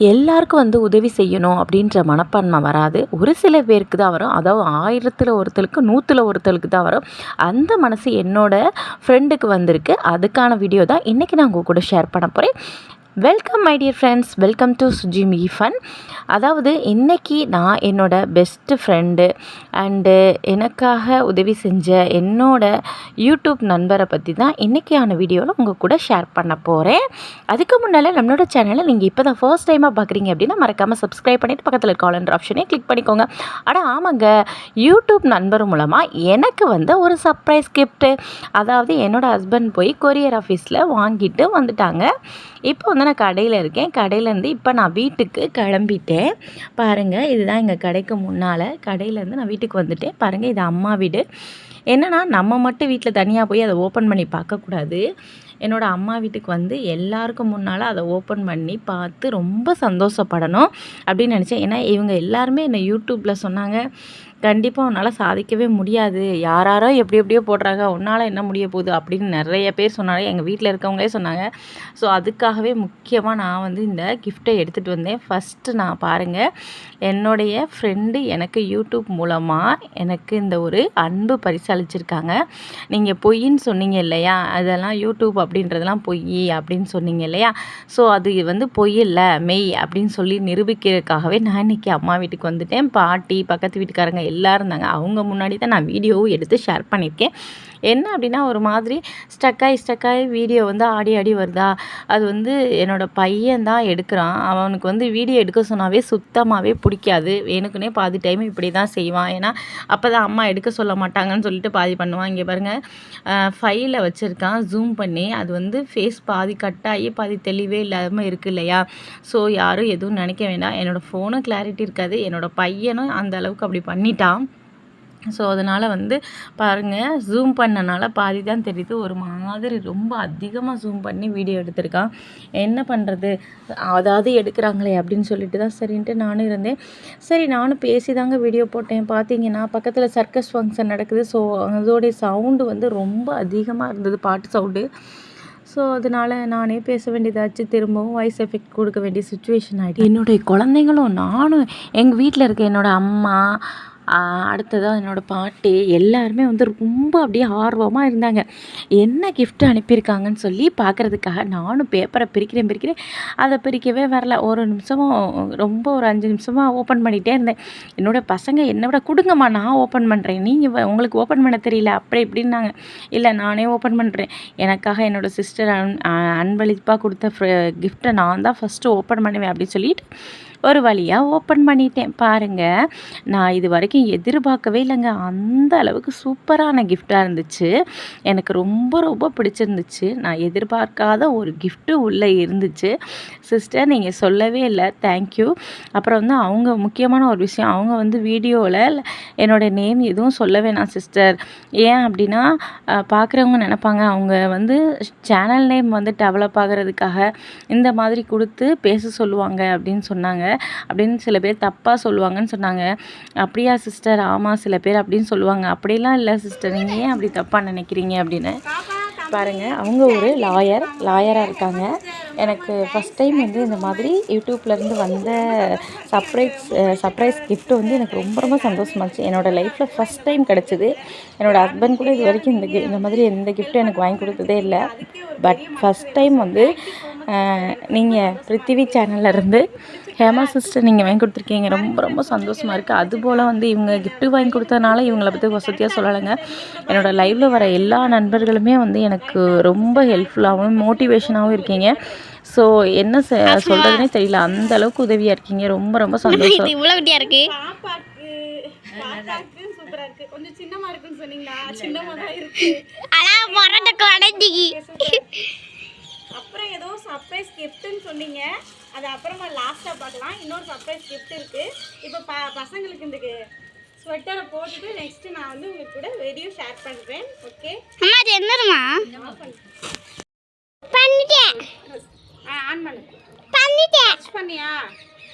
எல்லாருக்கும் வந்து உதவி செய்யணும் அப்படின்ற மனப்பான்மை வராது. ஒரு சில பேருக்கு தான் வரும். அதாவது ஆயிரத்தில் ஒருத்தருக்கு நூற்றில் ஒருத்தருக்கு தான் வரும். அந்த மனசு என்னோட ஃப்ரெண்டுக்கு வந்திருக்கு. அதுக்கான வீடியோ தான் இன்றைக்கி நான் உங்கள் கூட ஷேர் பண்ண போகிறேன் welcome my dear friends welcome to Suji me fun அதாவது இன்றைக்கி நான் என்னோட பெஸ்ட்டு ஃப்ரெண்டு அண்டு எனக்காக உதவி செஞ்ச என்னோட யூடியூப் நண்பரை பற்றி தான் இன்றைக்கியான வீடியோவில் உங்கள் கூட ஷேர் பண்ண போகிறேன் அதுக்கு முன்னால் நம்மளோட சேனலை நீங்கள் இப்போ தான் ஃபர்ஸ்ட் டைமாக பார்க்குறீங்க அப்படின்னா மறக்காமல் சப்ஸ்கிரைப் பண்ணிவிட்டு பக்கத்தில் இருக்க ஆப்ஷனே கிளிக் பண்ணிக்கோங்க. ஆனால் ஆமாங்க. யூடியூப் நண்பர் மூலமாக எனக்கு வந்து ஒரு சர்ப்ரைஸ் கிஃப்ட்டு அதாவது என்னோடய ஹஸ்பண்ட் போய் கொரியர் ஆஃபீஸில் வாங்கிட்டு வந்துட்டாங்க. இப்போ வந்து நான் கடையில் இருக்கேன். கடையிலேருந்து இப்போ நான் வீட்டுக்கு கிளம்பிட்டேன். பாருங்கள் இதுதான் எங்கள் கடைக்கு முன்னால். கடையிலேருந்து நான் வீட்டுக்கு வந்துட்டேன். பாருங்கள் இது அம்மா வீடு. என்னென்னா நம்ம மட்டும் வீட்டில் தனியாக போய் அதை ஓப்பன் பண்ணி பார்க்கக்கூடாது என்னோடய அம்மா வீட்டுக்கு வந்து எல்லாருக்கும் முன்னால் அதை ஓப்பன் பண்ணி பார்த்து ரொம்ப சந்தோஷப்படணும் அப்படின்னு நினச்சேன். ஏன்னா இவங்க எல்லாருமே என்னை யூடியூப்பில் சொன்னாங்க கண்டிப்பாக உன்னால் சாதிக்கவே முடியாது. யாராரோ எப்படி எப்படியோ போடுறாங்க. உன்னால் என்ன முடிய போகுது அப்படின்னு நிறைய பேர் சொன்னாங்க. எங்கள் வீட்டில் இருக்கவங்களே சொன்னாங்க. ஸோ அதுக்காகவே முக்கியமாக நான் வந்து இந்த கிஃப்ட்டை எடுத்துகிட்டு வந்தேன். ஃபஸ்ட்டு நான் பாருங்கள் என்னுடைய ஃப்ரெண்டு எனக்கு யூடியூப் மூலமாக எனக்கு இந்த ஒரு அன்பு பரிசளிச்சிருக்காங்க. நீங்கள் பொய்ன்னு சொன்னீங்க இல்லையா? அதெல்லாம் யூடியூப் அப்படின்றதெல்லாம் பொய் அப்படின்னு சொன்னீங்க இல்லையா? ஸோ அது வந்து பொய் இல்லை மெய் அப்படின்னு சொல்லி நிரூபிக்கிறதுக்காகவே நான் இன்றைக்கி அம்மா வீட்டுக்கு வந்துட்டேன். பாட்டி பக்கத்து வீட்டுக்காரங்க எல்லோரும் இருந்தாங்க அவங்க முன்னாடி தான் நான் வீடியோவும் எடுத்து ஷேர் பண்ணியிருக்கேன். என்ன அப்படின்னா ஒரு மாதிரி ஸ்டக்காகி ஸ்டக்காகி வீடியோ வந்து ஆடி ஆடி வருதா? அது வந்து என்னோடய பையன் தான் எடுக்கிறான். அவனுக்கு வந்து வீடியோ எடுக்க சொன்னாவே சுத்தமாகவே பிடிக்காது. எனக்குன்னே பாதி டைம் இப்படி தான் செய்வான். ஏன்னா அப்போ தான் அம்மா எடுக்க சொல்ல மாட்டாங்கன்னு சொல்லிட்டு பாதி பண்ணுவான். இங்கே பாருங்கள் ஃபைலில் வச்சுருக்கான். ஜூம் பண்ணி அது வந்து ஃபேஸ் பாதி கட்டாகி பாதி தெளிவே இல்லாமல் இருக்குது இல்லையா? ஸோ யாரும் எதுவும் நினைக்க வேண்டாம். என்னோடய ஃபோனும் கிளாரிட்டி இருக்காது. என்னோடய பையனும் அந்த அளவுக்கு அப்படி பண்ணிட்டான். ஸோ அதனால் வந்து பாருங்கள் ஜூம் பண்ணனால பாதி தான் தெரியுது. ஒரு மாதிரி ரொம்ப அதிகமாக ஜூம் பண்ணி வீடியோ எடுத்திருக்கான். என்ன பண்ணுறது அதாவது எடுக்கிறாங்களே அப்படின்னு சொல்லிட்டு தான் சரின்ட்டு நானும் இருந்தேன். சரி நானும் பேசி தாங்க வீடியோ போட்டேன். பார்த்தீங்கன்னா பக்கத்தில் சர்க்கஸ் ஃபங்க்ஷன் நடக்குது. ஸோ அதோடைய சவுண்டு வந்து ரொம்ப அதிகமாக இருந்தது பாட்டு சவுண்டு ஸோ அதனால் நானே பேச வேண்டியதாச்சு. திரும்பவும் வாய்ஸ் எஃபெக்ட் கொடுக்க வேண்டிய சுச்சுவேஷன் ஆகிட்டு என்னுடைய குழந்தைங்களும் நானும் எங்கள் வீட்டில் இருக்க என்னோடய அம்மா அடுத்ததாக என்னோடய பாட்டி எல்லாருமே வந்து ரொம்ப அப்படியே ஆர்வமாக இருந்தாங்க. என்ன கிஃப்ட் அனுப்பியிருக்காங்கன்னு சொல்லி பார்க்குறதுக்காக நானும் பேப்பரை பிரிக்கிறேன் பிரிக்கிறேன். அதை பிரிக்கவே வரல. ஒரு நிமிஷமும் ரொம்ப ஒரு அஞ்சு நிமிஷமாக ஓப்பன் பண்ணிகிட்டே இருந்தேன். என்னோடய பசங்க என்னை விட கொடுங்கம்மா நான் ஓப்பன் பண்ணுறேன் நீங்கள் உங்களுக்கு ஓப்பன் பண்ண தெரியல அப்படி இப்படின்னாங்க. இல்லை நானே ஓப்பன் பண்ணுறேன் எனக்காக என்னோடய சிஸ்டர் அன் அன்பளிப்பாக கொடுத்த கிஃப்ட்டை நான் தான் ஃபஸ்ட்டு ஓப்பன் பண்ணுவேன் அப்படின்னு சொல்லிட்டு ஒரு வழியாக ஓப்பன் பண்ணிட்டேன். பாருங்கள் நான் இது வரைக்கும் எதிர்பார்க்கவே இல்லைங்க. அந்த அளவுக்கு சூப்பரான கிஃப்டாக இருந்துச்சு. எனக்கு ரொம்ப ரொம்ப பிடிச்சிருந்துச்சு. நான் எதிர்பார்க்காத ஒரு கிஃப்ட்டு உள்ளே இருந்துச்சு. சிஸ்டர் நீங்கள் சொல்லவே இல்லை. தேங்க்யூ அப்புறம் வந்து அவங்க முக்கியமான ஒரு விஷயம் அவங்க வந்து வீடியோவில் என்னோடய நேம் எதுவும் சொல்ல வேணாம் சிஸ்டர் ஏன் அப்படின்னா பார்க்குறவங்க நினப்பாங்க அவங்க வந்து சேனல் நேம் வந்து டெவலப் ஆகிறதுக்காக இந்த மாதிரி கொடுத்து பேச சொல்லுவாங்க அப்படின்னு சொன்னாங்க. அப்படின்னு சில பேர் தப்பாக சொல்லுவாங்கன்னு சொன்னாங்க. அப்படியா சிஸ்டர் ஆமாம் சில பேர் அப்படின்னு சொல்லுவாங்க. அப்படிலாம் இல்லை சிஸ்டர் நீங்கள் ஏன் அப்படி தப்பாக நினைக்கிறீங்க? அப்படின்னு. பாருங்கள் அவங்க ஒரு லாயர் லாயராக இருக்காங்க. எனக்கு ஃபஸ்ட் டைம் வந்து இந்த மாதிரி யூடியூப்லேருந்து வந்த சர்ப்ரைஸ் சர்ப்ரைஸ் கிஃப்ட்டு வந்து எனக்கு ரொம்ப ரொம்ப சந்தோஷமாச்சு என்னோடய லைஃப்பில் ஃபஸ்ட் டைம் கிடச்சிது. என்னோடய ஹஸ்பண்ட் கூட இது வரைக்கும் இந்த இந்த மாதிரி எந்த கிஃப்ட்டும் எனக்கு வாங்கி கொடுத்ததே இல்லை. பட் ஃபஸ்ட் டைம் வந்து நீங்கள் பிருத்திவி சேனல்லேருந்து ஹேமா சிஸ்டர் நீங்கள் வாங்கி கொடுத்துருக்கீங்க. ரொம்ப ரொம்ப சந்தோஷமாக இருக்குது அதுபோல் வந்து இவங்க கிஃப்ட்டு வாங்கி கொடுத்ததுனால இவங்கள பற்றி வசதியாக சொல்லலைங்க. என்னோடய லைவில் வர எல்லா நண்பர்களுமே வந்து எனக்கு ரொம்ப ஹெல்ப்ஃபுல்லாகவும் மோட்டிவேஷனாகவும் இருக்கீங்க. ஸோ என்ன சொல்கிறதுனே தெரியல. அந்த அளவுக்கு உதவியாக இருக்கீங்க. ரொம்ப ரொம்ப சந்தோஷம். இவ்வளோ குட்டியாக இருக்கு? கொஞ்சம் சின்னமா இருக்குன்னு சொன்னீங்களா? சின்னமா தான் இருக்கு குழந்தைக்கு. அப்புறம் ஏதோ சர்ப்ரைஸ் கிஃப்ட்னு சொன்னீங்க. அது அப்புறமா லாஸ்ட்டாக பார்க்கலாம். இன்னொரு சர்ப்ரைஸ் கிஃப்ட் இருக்குது இப்போ ப பசங்களுக்கு இந்த ஸ்வெட்டரை போட்டுட்டு நெக்ஸ்ட்டு நான் வந்து உங்களுக்கு கூட வீடியோ ஷேர் பண்ணுறேன் ஓகே அம்மா அது என்னதுமா பண்ணிட்டேன். ஆ ஆன் பண்ணு. பண்ணிட்டேன். பண்ணியா?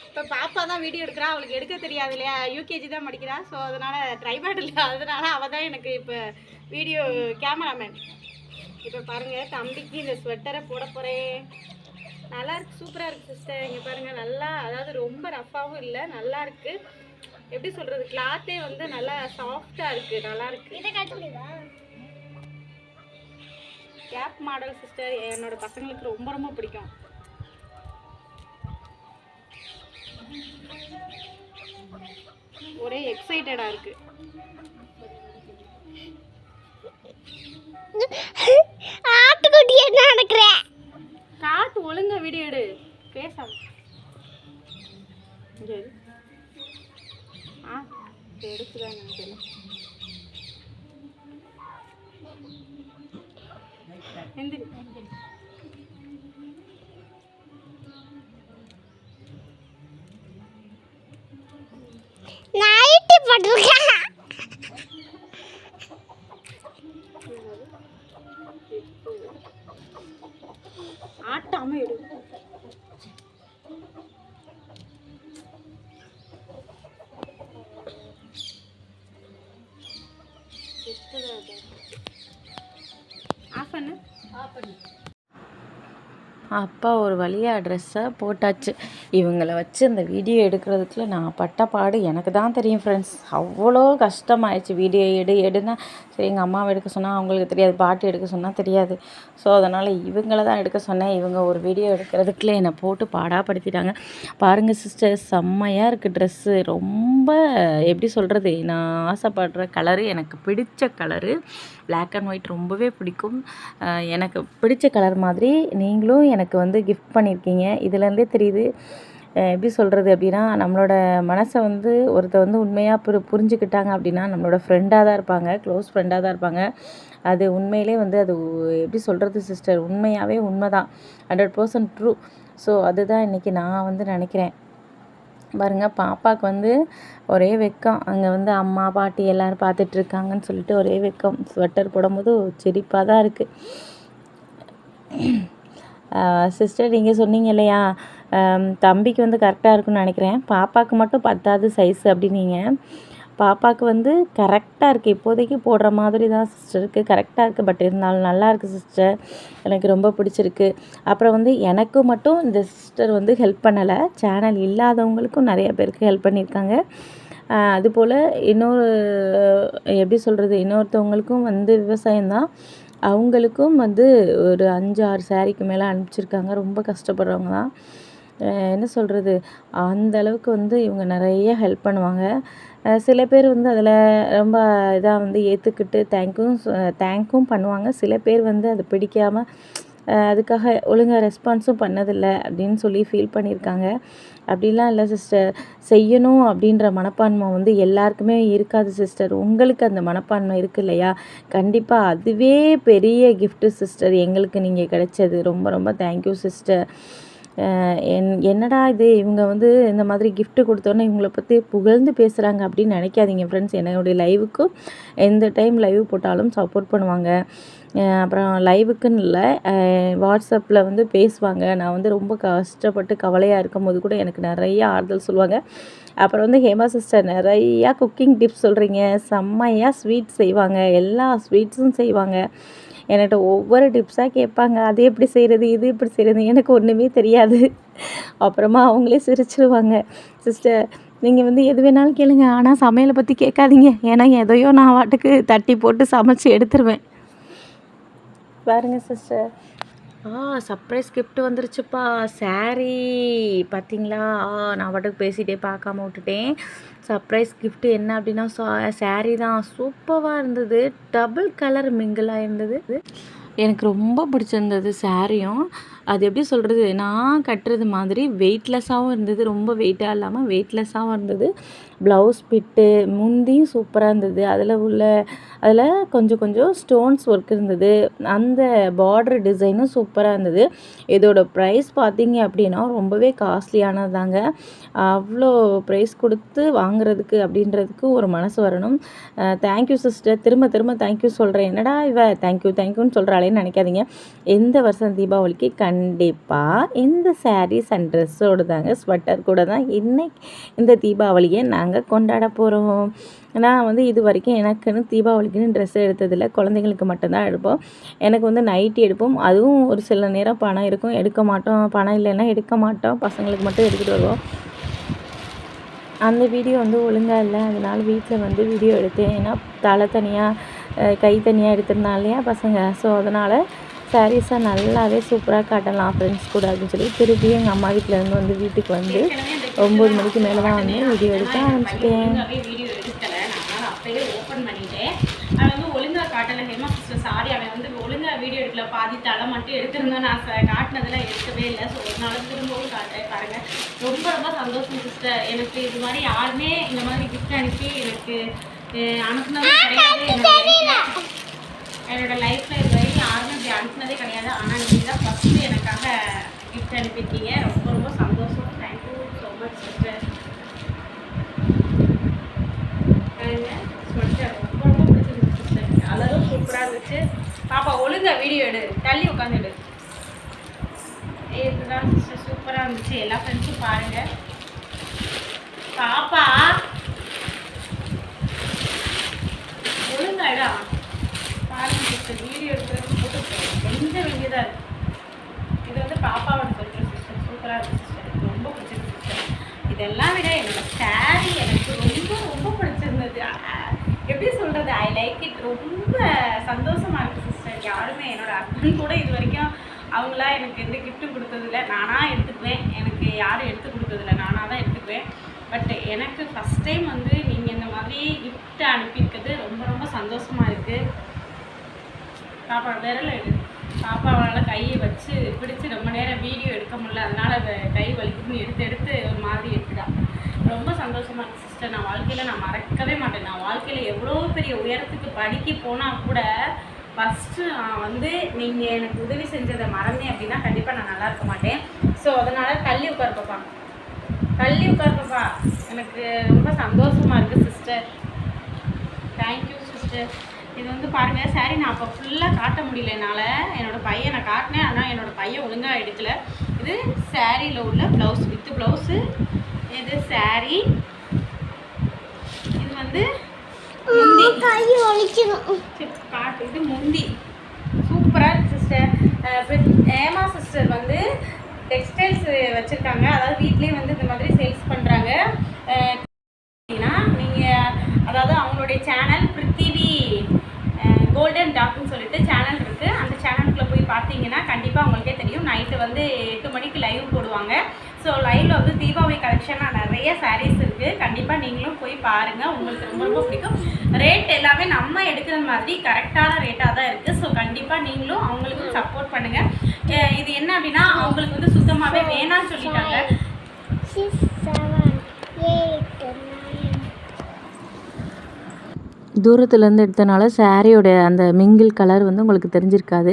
இப்போ பாப்பா தான் வீடியோ எடுக்கிறா. அவளுக்கு எடுக்க தெரியாது இல்லையா? யூகேஜி தான் படிக்கிறா. ஸோ அதனால் ட்ரைபேட் இல்லை. அதனால அவள் தான் எனக்கு இப்போ வீடியோ கேமராமேன் இப்போ பாருங்கள் தம்பிக்கு இந்த ஸ்வெட்டரை போட போகிறேன் நல்லா இருக்கு சூப்பராக இருக்கு சிஸ்டர் இங்கே பாருங்க நல்லா அதாவது ரொம்ப ரஃப்பாகவும் இல்லை நல்லா இருக்கு. எப்படி சொல்றது கிளாத்தே வந்து நல்லா சாஃப்டாக இருக்கு நல்லா இருக்கு. இதை கட்ட முடியுதா கேப் மாடல் சிஸ்டர் என்னோட பசங்களுக்கு ரொம்ப ரொம்ப பிடிக்கும். ஒரே எக்ஸைட்டடா இருக்கு. ஆட்டுக்குட்டி என்ன நடக்கிற? காட்டு ஒழுங்கா வீடியோ எடு பேசாம. ஆ எடுத்துதான் நினைக்கிறேன் எந்திரி. நைட்டு போட்டிருக்கேன் ஆட்டாம எடு ஆஃப் பண்ணு. அப்பா ஒரு வழியாக ட்ரெஸ்ஸை போட்டாச்சு. இவங்களை வச்சு இந்த வீடியோ எடுக்கிறதுக்குள்ள நான் பட்ட பாடு எனக்கு தான் தெரியும் ஃப்ரெண்ட்ஸ் அவ்வளோ கஷ்டமாயிடுச்சு. வீடியோ எடு எடுன்னா சரி எங்கள் அம்மாவை எடுக்க சொன்னால் அவங்களுக்கு தெரியாது. பாட்டு எடுக்க சொன்னால் தெரியாது. ஸோ அதனால் இவங்கள தான் எடுக்க சொன்னேன். இவங்க ஒரு வீடியோ எடுக்கிறதுக்குள்ளே என்னை போட்டு பாடாப்படுத்திட்டாங்க. பாருங்கள் சிஸ்டர் செம்மையாக இருக்குது ட்ரெஸ்ஸு ரொம்ப எப்படி சொல்கிறது நான் ஆசைப்படுற கலரு எனக்கு பிடிச்ச கலரு பிளாக் அண்ட் ஒயிட் ரொம்பவே பிடிக்கும். எனக்கு பிடிச்ச கலர் மாதிரி நீங்களும் எனக்கு எனக்கு வந்து கிஃப்ட் பண்ணியிருக்கீங்க இதுலேருந்தே தெரியுது எப்படி சொல்கிறது அப்படின்னா நம்மளோட மனசை வந்து ஒருத்தர் வந்து உண்மையாக புரி புரிஞ்சுக்கிட்டாங்க அப்படின்னா நம்மளோட ஃப்ரெண்டாக தான் இருப்பாங்க. க்ளோஸ் ஃப்ரெண்டாக தான் இருப்பாங்க. அது உண்மையிலே வந்து அது எப்படி சொல்கிறது சிஸ்டர் உண்மையாகவே உண்மை தான் ஹண்ட்ரட் பர்சன்ட் ட்ரூ ஸோ அதுதான் இன்றைக்கி நான் வந்து நினைக்கிறேன். பாருங்கள் பாப்பாவுக்கு வந்து ஒரே வெக்கம். அங்கே வந்து அம்மா பாட்டி எல்லோரும் பார்த்துட்ருக்காங்கன்னு சொல்லிட்டு ஒரே வெக்கம். ஸ்வெட்டர் போடும்போது சிரிப்பாக தான் இருக்குது சிஸ்டர் நீங்கள் சொன்னீங்க இல்லையா? தம்பிக்கு வந்து கரெக்டாக இருக்குன்னு நினைக்கிறேன். பாப்பாவுக்கு மட்டும் பத்தாவது சைஸ் அப்படின்னீங்க. பாப்பாவுக்கு வந்து கரெக்டாக இருக்குது இப்போதைக்கு போடுற மாதிரி தான் சிஸ்டர் இருக்குது கரெக்டாக இருக்குது பட் இருந்தாலும் நல்லா இருக்குது சிஸ்டர் எனக்கு ரொம்ப பிடிச்சிருக்கு. அப்புறம் வந்து எனக்கு மட்டும் இந்த சிஸ்டர் வந்து ஹெல்ப் பண்ணலை. சேனல் இல்லாதவங்களுக்கும் நிறைய பேருக்கு ஹெல்ப் பண்ணியிருக்காங்க. அதுபோல் இன்னொரு எப்படி சொல்கிறது இன்னொருத்தவங்களுக்கும் வந்து விவசாயம்தான். அவங்களுக்கும் வந்து ஒரு அஞ்சு ஆறு சாரிக்கு மேலே அனுப்பிச்சிருக்காங்க. ரொம்ப கஷ்டப்படுறவங்க தான். என்ன சொல்கிறது அந்த அளவுக்கு வந்து இவங்க நிறைய ஹெல்ப் பண்ணுவாங்க. சில பேர் வந்து அதில் ரொம்ப இதாக வந்து ஏற்றுக்கிட்டு தேங்க்கும் தேங்க்கும் பண்ணுவாங்க. சில பேர் வந்து அதை பிடிக்காமல் அதுக்காக ஒழுங்காக ரெஸ்பான்ஸும் பண்ணதில்லை அப்படின்னு சொல்லி ஃபீல் பண்ணியிருக்காங்க. அப்படிலாம் இல்லை சிஸ்டர் செய்யணும் அப்படின்ற மனப்பான்மை வந்து எல்லாருக்குமே இருக்காது சிஸ்டர் உங்களுக்கு அந்த மனப்பான்மை இருக்கு இல்லையா? கண்டிப்பாக அதுவே பெரிய கிஃப்ட்டு சிஸ்டர் எங்களுக்கு நீங்கள் கிடைச்சது. ரொம்ப ரொம்ப தேங்க்யூ சிஸ்டர் என் என்னடா இது? இவங்க வந்து இந்த மாதிரி கிஃப்ட்டு கொடுத்தோன்னே இவங்கள பற்றி புகழ்ந்து பேசுகிறாங்க அப்படின்னு நினைக்காதீங்க ஃப்ரெண்ட்ஸ் என்னுடைய லைவுக்கும் எந்த டைம் லைவ் போட்டாலும் சப்போர்ட் பண்ணுவாங்க. அப்புறம் லைவுக்குன்னு இல்லை. வாட்ஸ்அப்பில் வந்து பேசுவாங்க. நான் வந்து ரொம்ப கஷ்டப்பட்டு கவலையாக இருக்கும் போது கூட எனக்கு நிறைய ஆறுதல் சொல்லுவாங்க. அப்புறம் வந்து ஹேமா சிஸ்டர் நிறையா குக்கிங் டிப்ஸ் சொல்கிறீங்க செம்மையாக ஸ்வீட் செய்வாங்க. எல்லா ஸ்வீட்ஸும் செய்வாங்க. என்கிட்ட ஒவ்வொரு டிப்ஸாக கேட்பாங்க. அது எப்படி செய்கிறது இது எப்படி செய்கிறது எனக்கு ஒன்றுமே தெரியாது. அப்புறமா அவங்களே சிரிச்சிருவாங்க. சிஸ்டர் நீங்கள் வந்து எது வேணாலும் கேளுங்க. ஆனால் சமையலை பற்றி கேட்காதீங்க. ஏன்னா எதையோ நான் வாட்டுக்கு தட்டி போட்டு சமைச்சு எடுத்துருவேன். பாருங்க சிஸ்டர். ஆ சர்ப்ரைஸ் gift வந்துருச்சுப்பா. Saree பார்த்தீங்களா ஆ நான் பாட்டுக்கு பேசிகிட்டே பார்க்காம விட்டுட்டேன். சர்ப்ரைஸ் gift என்ன அப்படின்னா saree தான். சூப்பராக இருந்தது. டபுள் கலர் மிங்கிளாக இருந்தது எனக்கு ரொம்ப பிடிச்சிருந்தது சாரியும் அது எப்படி சொல்கிறது நான் கட்டுறது மாதிரி வெயிட்லெஸ்ஸாகவும் இருந்தது. ரொம்ப வெயிட்டாக இல்லாமல் வெயிட்லெஸ்ஸாகவும் இருந்தது. ப்ளவுஸ் பிட்டு முந்தியும் சூப்பராக இருந்தது. அதில் உள்ள அதில் கொஞ்சம் கொஞ்சம் ஸ்டோன்ஸ் ஒர்க் இருந்தது. அந்த பார்டர் டிசைனும் சூப்பராக இருந்தது. இதோட ப்ரைஸ் பார்த்தீங்க அப்படின்னா ரொம்பவே காஸ்ட்லியானது தாங்க அவ்வளோ ப்ரைஸ் கொடுத்து வாங்குறதுக்கு அப்படின்றதுக்கு ஒரு மனசு வரணும். தேங்க்யூ சிஸ்டர் திரும்ப திரும்ப தேங்க்யூ சொல்கிறேன் என்னடா இவ? தேங்க்யூ தேங்க்யூன்னு சொல்கிறாளேன்னு நினைக்காதீங்க. எந்த வருஷம் தீபாவளிக்கு கண்டிப்பாக இந்த சாரீஸ் அண்ட் ட்ரெஸ்ஸோடு தாங்க ஸ்வெட்டர் கூட தான் இன்னைக்கு இந்த தீபாவளியை நாங்கள் கொண்டாட போகிறோம் நான் வந்து இது வரைக்கும் எனக்குன்னு தீபாவளிக்குன்னு ட்ரெஸ் எடுத்ததில்லை. குழந்தைங்களுக்கு மட்டும்தான் எடுப்போம். எனக்கு வந்து நைட்டி எடுப்போம். அதுவும் ஒரு சில நேரம் பணம் இருக்கும். எடுக்க மாட்டோம். பணம் இல்லைன்னா எடுக்க மாட்டோம். பசங்களுக்கு மட்டும் எடுத்துகிட்டு வருவோம். அந்த வீடியோ வந்து ஒழுங்காக இல்லை. அதனால் வீட்டில் வந்து வீடியோ எடுத்தேன். ஏன்னா தலை தனியாக கை தனியாக எடுத்திருந்தா இல்லையா பசங்க. ஸோ அதனால் சாரீஸை நல்லாவே சூப்பராக காட்டலாம் ஃப்ரெண்ட்ஸ் கூட அப்படின்னு சொல்லி திருப்பி எங்கள் அம்மா வீட்டிலேருந்து வந்து வீட்டுக்கு வந்து ஒம்பது மணிக்கு மேலே தான் வந்து வீடியோ எடுக்க ஆரம்பிச்சிட்டேன். அப்பயே ஓப்பன் பண்ணிட்டேன் அவன் வந்து ஒழுங்கா காட்டல. ஹேமா சிஸ்டர் சாரி அவன் வந்து ஒழுங்கா வீடியோ எடுக்கல. பாதி தலை மட்டும் எடுத்திருந்தேன். நான் காட்டினதெல்லாம் எடுக்கவே இல்லை. ஸோ ஒரு நாள் திரும்பவும் காட்டுறேன் பாருங்க. ரொம்ப ரொம்ப சந்தோஷம் சிஸ்டர் எனக்கு இது மாதிரி யாருமே இந்த மாதிரி கிஃப்ட் அனுப்பி எனக்கு அனுப்புனது கிடையாது. என்னோட life ல. என்னோட லைஃப்ல இது வரைக்கும் யாருமே இப்படி அனுப்புனதே கிடையாது. ஆனால் நீங்கள் தான் ஃபஸ்ட்டு எனக்காக கிஃப்ட் அனுப்பியிருக்கீங்க. ரொம்ப ரொம்ப சந்தோஷம். Thank you so much sister sweater ரொம்ப ரொம்ப பிடிச்சிருந்துச்சு சிஸ்டர் கலரும் சூப்பராக இருந்துச்சு. பாப்பா ஒழுங்கா வீடியோ எடு. தள்ளி உட்காந்துடு இதுதான் சிஸ்டர் சூப்பராக இருந்துச்சு. எல்லா ஃப்ரெண்ட்ஸும் பாருங்கள் பாப்பா! ஒழுங்காடா பாருங்க சிஸ்டர் வீடியோ எடுக்கிறது போட்டு எந்த வேண்டியதாக இருக்குது இது வந்து பாப்பாவோட சொல்கிற சிஸ்டர் சூப்பராக இருந்துச்சு சிஸ்டர் எனக்கு ரொம்ப பிடிச்சிருக்கு சிஸ்டர் இதெல்லாம் விட என்னோட சாரி எனக்கு ரொம்ப ரொம்ப பிடிச்சிருந்தது. எப்படி சொல்கிறது ஐ லைக் இட் ரொம்ப சந்தோஷமாக இருக்குது சிஸ்டர் யாருமே என்னோட ஹஸ்பண்ட் கூட இது வரைக்கும் அவங்களா எனக்கு எந்த கிஃப்ட்டும் கொடுத்ததில்ல. நானாக எடுத்துக்குவேன். எனக்கு யாரும் எடுத்து கொடுத்ததில்ல. நானாக தான் எடுத்துக்குவேன். பட் எனக்கு ஃபஸ்ட் டைம் வந்து நீங்கள் இந்த மாதிரி கிஃப்ட் அனுப்பியிருக்கிறது ரொம்ப ரொம்ப சந்தோஷமாக இருக்குது பாப்பா விரல் எடு. பாப்பாவால் கையை வச்சு பிடிச்சி ரொம்ப நேரம் வீடியோ எடுக்க முடியல. அதனால் கை வலிக்குன்னு எடுத்து எடுத்து ஒரு மாதிரி எடுத்துட்டா ரொம்ப சந்தோஷமா இருக்கு சிஸ்டர் நான் வாழ்க்கையில் நான் மறக்கவே மாட்டேன். நான் வாழ்க்கையில் எவ்வளோ பெரிய உயரத்துக்கு படிக்க போனால் கூட ஃபஸ்ட்டு நான் வந்து நீங்கள் எனக்கு உதவி செஞ்சதை மறந்தேன் அப்படின்னா கண்டிப்பாக நான் நல்லா இருக்க மாட்டேன். ஸோ அதனால் தள்ளி உட்கார் பாப்பா. தள்ளி உட்கார் பாப்பா. எனக்கு ரொம்ப சந்தோஷமாக இருக்குது சிஸ்டர் தேங்க்யூ சிஸ்டர் இது வந்து பாருங்கள் சாரி நான் அப்போ ஃபுல்லாக காட்ட முடியல என்னால். என்னோடய பையன் நான் காட்டினேன் ஆனால் என்னோட பையன் ஒழுங்காக எடுக்கல. இது சாரியில் உள்ள ப்ளவுஸ் வித் ப்ளவுஸு இது சாரி இது வந்து காட்டு. இது முந்தி. சூப்பராக சிஸ்டர் ஏமா சிஸ்டர் வந்து டெக்ஸ்டைல்ஸ் வச்சுருக்காங்க. அதாவது வீட்லேயே வந்து இந்த மாதிரி சேல்ஸ் பண்ணுறாங்க நீங்கள் அதாவது அவங்களுடைய சேனல் பிருத்திவி கோல்டன் டாக்னு சொல்லிட்டு சேனல் இருக்குது அந்த சேனலுக்குள்ளே போய் பார்த்தீங்கன்னா கண்டிப்பாக உங்களுக்கே தெரியும். நைட்டு வந்து எட்டு மணிக்கு லைவ் போடுவாங்க. ஸோ லைவில் வந்து தீபாவளி கலெக்ஷனாக நிறைய சாரீஸ் இருக்குது கண்டிப்பாக நீங்களும் போய் பாருங்கள் உங்களுக்கு ரொம்ப ரொம்ப பிடிக்கும். ரேட் எல்லாமே நம்ம எடுக்கிற மாதிரி கரெக்டான ரேட்டாக தான் இருக்குது ஸோ கண்டிப்பாக நீங்களும் அவங்களுக்கும் சப்போர்ட் பண்ணுங்கள் இது என்ன அப்படின்னா அவங்களுக்கு வந்து சுத்தமாகவே வேணாம்னு சொல்லிட்டாங்க. தூரத்துலேருந்து எடுத்தனால சாரியோட அந்த மிங்கிள் கலர் வந்து உங்களுக்கு தெரிஞ்சிருக்காது.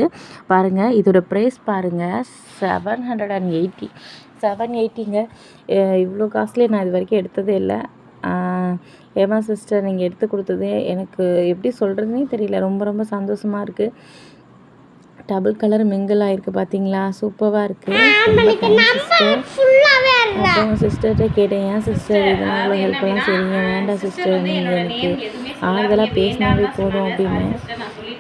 பாருங்கள் இதோட ப்ரைஸ் பாருங்கள் seven hundred and eighty seven எயிட்டிங்க. இவ்வளோ காஸ்ட்லி நான் இது வரைக்கும் எடுத்ததே இல்லை. ஏமா சிஸ்டர் நீங்கள் எடுத்து கொடுத்தது எனக்கு எப்படி சொல்கிறதுனே தெரியல. ரொம்ப ரொம்ப சந்தோஷமாக இருக்குது டபுள் கலர் மிங்கிள் ஆயிருக்கு பார்த்தீங்களா சூப்பராக இருக்குது அப்புறம் சிஸ்டர்கிட்ட கேட்டேன். ஏன் சிஸ்டர் இதனால ஹெல்ப்லாம் செய்றீங்க? வேண்டாம் சிஸ்டர் நீங்கள் எனக்கு ஆறுதலாக பேசினாவே போதும் அப்படின்னு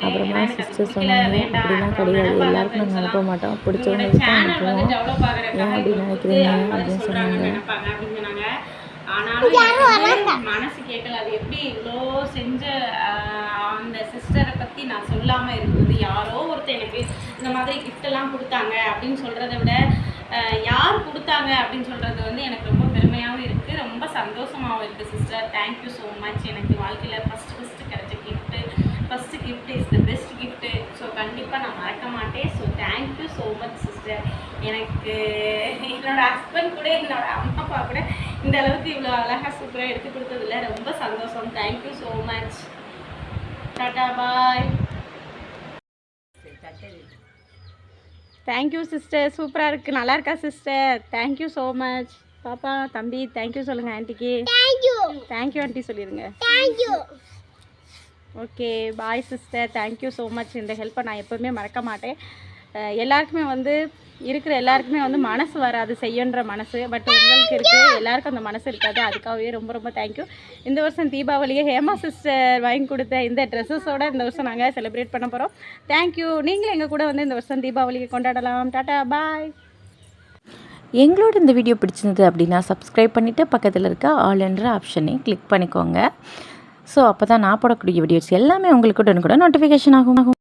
அப்புறமா சிஸ்டர் சொன்னாங்க. அப்படிலாம் கிடையாது. எல்லாருக்கும் நாங்கள் அனுப்ப மாட்டோம். பிடிச்சவங்களுக்கு தான் அனுப்புவோம். ஏன் அப்படி நினைக்கிறீங்க? அப்படின்னு சொன்னாங்க. மனசு கேட்கல. அது எப்படி இவ்வளோ செஞ்ச அந்த சிஸ்டரை பற்றி நான் சொல்லாமல் இருக்குது யாரோ ஒருத்தர் எனக்கு இந்த மாதிரி எல்லாம் கொடுத்தாங்க அப்படின்னு சொல்கிறத விட யார் கொடுத்தாங்க அப்படின்னு சொல்கிறது வந்து எனக்கு ரொம்ப பெருமையாகவும் இருக்குது ரொம்ப சந்தோஷமாகவும் இருக்குது சிஸ்டர் தேங்க்யூ ஸோ மச் எனக்கு வாழ்க்கையில் ஃபஸ்ட்டு ஃபஸ்ட்டு கிடைச்ச gift first gift is the best gift so கண்டிப்பாக நான் மறக்க மாட்டேன். So thank you so much sister எனக்கு என்னோட ஹஸ்பண்ட் கூட என்னோடய அம்மா அப்பா கூட இந்த அளவுக்கு இவ்வளோ அழகாக சூப்பராக எடுத்து கொடுத்ததில்ல ரொம்ப சந்தோஷம். Thank you so much tata bye thank you sister சூப்பராக இருக்குது நல்லா இருக்கா சிஸ்டர் தேங்க்யூ ஸோ மச் பாப்பா தம்பி தேங்க்யூ சொல்லுங்கள் ஆன்ட்டிக்கு தேங்க்யூ ஆன்ட்டி சொல்லிடுங்க okay bye sister thank you so much இந்த ஹெல்ப்பை நான் எப்போவுமே மறக்க மாட்டேன். எல்லாருக்குமே வந்து இருக்கிற எல்லாருக்குமே வந்து மனசு வராது செய்யன்ற மனசு. பட் உங்களுக்கு இருக்குது எல்லாருக்கும் அந்த மனசு இருக்காது. அதுக்காகவே ரொம்ப ரொம்ப தேங்க்யூ இந்த வருஷம் தீபாவளியை ஹேமா சிஸ்டர் வாங்கி கொடுத்த இந்த ட்ரெஸ்ஸஸோட இந்த வருஷம் நாங்கள் செலிப்ரேட் பண்ண போகிறோம் தேங்க்யூ நீங்களும் எங்கள் கூட வந்து இந்த வருஷம் தீபாவளியை கொண்டாடலாம். டாட்டா பாய் எங்களோட இந்த வீடியோ பிடிச்சிருந்தது அப்படின்னா சப்ஸ்கிரைப் பண்ணிவிட்டு பக்கத்தில் இருக்க ஆல் என்ற ஆப்ஷனையும் கிளிக் பண்ணிக்கோங்க. ஸோ அப்போ தான் நான் போடக்கூடிய வீடியோஸ் எல்லாமே உங்களுக்கு உடனுக்குடன் நோட்டிஃபிகேஷன் ஆகும்.